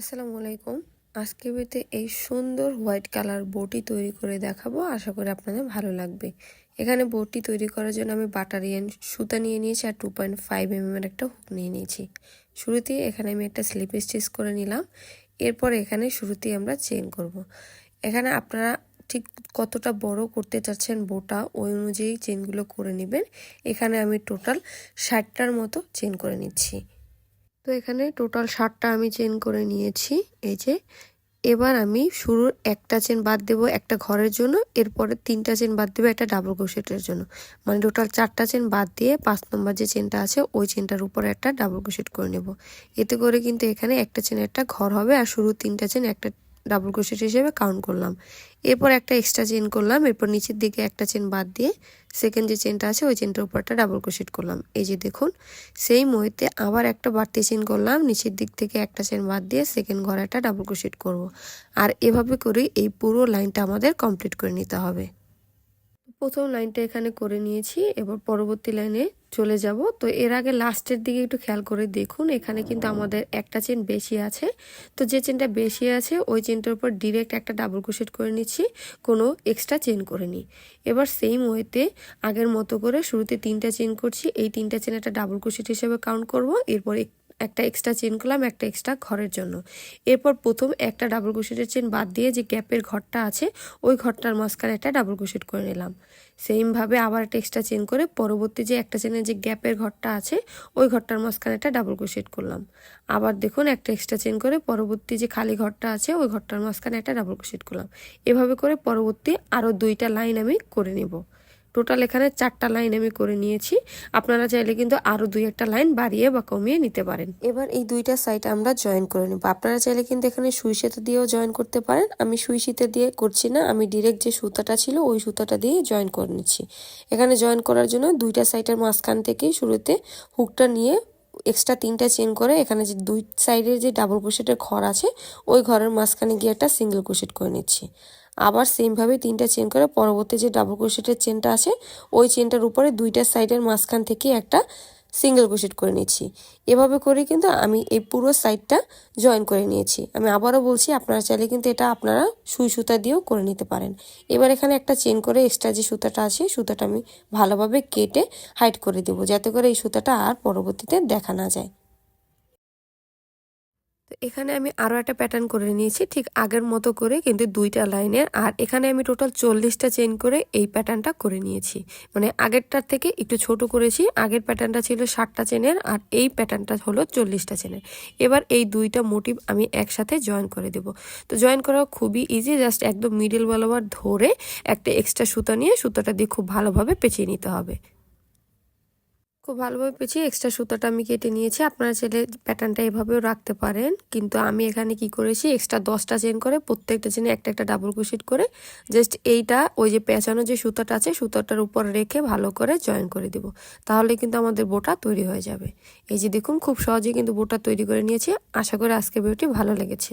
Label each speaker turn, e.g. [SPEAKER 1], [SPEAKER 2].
[SPEAKER 1] আসসালামু আলাইকুম। আজকে বেতে এই সুন্দর হোয়াইট কালার বটি তৈরি করে দেখাবো। আশা করি আপনাদের ভালো লাগবে। এখানে বটি তৈরি করার জন্য আমি বাটারিয়ান সুতা নিয়ে নিয়েছি আর টু পয়েন্ট ফাইভ এম এর একটা হুক নিয়ে নিয়েছি। শুরুতেই এখানে আমি একটা স্লিপ স্টিচ করে নিলাম। এরপর এখানে শুরুতেই আমরা চেন করব। এখানে আপনারা ঠিক কতটা বড় করতে চাচ্ছেন বোটা, ওই অনুযায়ী চেনগুলো করে নেবেন। এখানে আমি টোটাল ষাটটার মতো চেন করে নিচ্ছি। তো এখানে টোটাল ষাটটা আমি চেন করে নিয়েছি। এই যে, এবার আমি শুরুর একটা চেন বাদ দেব একটা ঘরের জন্য, এরপরে তিনটা চেন বাদ দেবো একটা ডাবল ক্রোশেটের জন্য। মানে টোটাল চারটা চেন বাদ দিয়ে পাঁচ নম্বর যে চেনটা আছে, ওই চেনটার উপরে একটা ডাবল ক্রোশেট করে নেব। এতে করে কিন্তু এখানে একটা চেন একটা ঘর হবে আর শুরু তিনটা চেন একটা ডাবল ক্রোশেট হিসেবে কাউন্ট করলাম। এরপর একটা এক্সট্রা চেন করলাম, এরপর নিচের দিকে একটা চেন বাদ দিয়ে সেকেন্ড যে চেনটা আছে, ওই চেনটার উপরটা ডাবল ক্রোশেট করলাম। এই যে দেখুন, সেই মুহূর্তে আবার একটা বাড়তি চেন করলাম, নিচের দিক থেকে একটা চেন বাদ দিয়ে সেকেন্ড ঘরে একটা ডাবল ক্রোশেট করব। আর এভাবে করে এই পুরো লাইনটা আমাদের কমপ্লিট করে নিতে হবে। প্রথম লাইনটা এখানে করে নিয়েছি, এবার পরবর্তী লাইনে চলে যাব। তো এর আগে লাস্টের দিকে একটু খেয়াল করে দেখুন, এখানে কিন্তু আমাদের একটা চেন বেশি আছে। তো যে চেনটা বেশি আছে, ওই চেনটার উপর ডিরেক্ট একটা ডাবল ক্রোশেট করে নিচ্ছি, কোনো এক্সট্রা চেন করে নিই এবার সেম ওয়েতে আগের মতো করে শুরুতে তিনটা চেন করছি, এই তিনটা চেন একটা ডাবল ক্রোশেট হিসেবে কাউন্ট করব, এরপর একটা এক্সট্রা চেন করলাম একটা এক্সট্রা ঘরের জন্য। এরপর প্রথম একটা ডাবল ক্রোশেটের চেন বাদ দিয়ে যে গ্যাপের ঘরটা আছে, ওই ঘরটার মাঝখানে একটা ডাবল ক্রোশেট করে নিলাম। সেমভাবে আবার একটা এক্সট্রা চেন করে পরবর্তী যে একটা চেনের যে গ্যাপের ঘরটা আছে, ওই ঘরটার মাঝখানে একটা ডাবল ক্রোশেট করলাম। আবার দেখুন একটা এক্সট্রা চেন করে পরবর্তী যে খালি ঘরটা আছে, ওই ঘরটার মাঝখানে একটা ডাবল ক্রোশেট করলাম। এভাবে করে পরবর্তী আরও দুইটা লাইন আমি করে নেব। টোটাল এখানে চারটা লাইন আমি করে নিয়েছি। আপনারা চাইলে কিন্তু আরও দুই একটা লাইন বাড়িয়ে বা কমিয়ে নিতে পারেন। এবার এই দুইটা সাইড আমরা জয়েন করে নেব। আপনারা চাইলে কিন্তু এখানে সুই সেতে দিয়েও জয়েন করতে পারেন। আমি সুই শীতে দিয়ে করছি না, আমি ডিরেক্ট যে সুতাটা ছিল ওই সুতাটা দিয়ে জয়েন করে নিচ্ছি। এখানে জয়েন করার জন্য দুইটা সাইডের মাঝখান থেকেই শুরুতে হুকটা নিয়ে এক্সট্রা তিনটা চেন করে এখানে যে দুই সাইডের যে ডাবল ক্রোশেটের ঘর আছে, ওই ঘরের মাঝখানে গিয়ে একটা সিঙ্গেল ক্রোশেট করে নিচ্ছি। আবার সেমভাবে তিনটা চেন করে পরবর্তী যে ডাবল ক্রোশেটের চেনটা আছে, ওই চেনটার উপরে দুইটা সাইডের মাঝখান থেকে একটা সিঙ্গেল ক্রোশেট করে নিয়েছি এভাবে করে কিন্তু আমি এই পুরো সাইডটা জয়েন করে নিয়েছি। আমি আবারও বলছি, আপনারা চাইলে কিন্তু এটা আপনারা সুই সুতা দিয়েও করে নিতে পারেন। এবার এখানে একটা চেন করে এক্সট্রা যে সুতাটা আছে, সুতাটা আমি ভালোভাবে কেটে হাইট করে দেবো, যাতে করে এই সুতাটা আর পরবর্তীতে দেখা না যায়। এখানে আমি আরও একটা প্যাটার্ন করে নিয়েছি, ঠিক আগের মতো করে কিন্তু দুইটা লাইনের আর এখানে আমি টোটাল চল্লিশটা চেন করে এই প্যাটার্নটা করে নিয়েছি। মানে আগেরটার থেকে একটু ছোট করেছি, আগের প্যাটার্নটা ছিল ষাটটা চেনের আর এই প্যাটার্নটা হলো চল্লিশটা চেনের এবার এই দুইটা মোটিভ আমি একসাথে জয়েন করে দেব। তো জয়েন করা খুবই ইজি জাস্ট একদম মিডিল বরাবর ধরে একটা এক্সট্রা সুতা নিয়ে সুতাটা দিয়ে খুব ভালোভাবে পেঁচিয়ে নিতে হবে। খুব ভালোভাবে পেঁচিয়ে এক্সট্রা সুতাটা আমি কেটে নিয়েছি। আপনারা চাইলে প্যাটার্নটা এভাবেও রাখতে পারেন। কিন্তু আমি এখানে কি করেছি এক্সট্রা দশটা চেন করে, প্রত্যেকটা চেনে একটা একটা ডাবল ক্রোশেট করে জাস্ট এইটা, ওই যে পেঁচানো যে সুতাটা আছে, সুতাটার উপর রেখে ভালো করে জয়েন করে দিব। তাহলে কিন্তু আমাদের বোটা তৈরি হয়ে যাবে। এই যে দেখুন, খুব সহজে কিন্তু বোটা তৈরি করে নিয়েছি। আশা করি আজকে ভিডিওটি ভালো লেগেছে।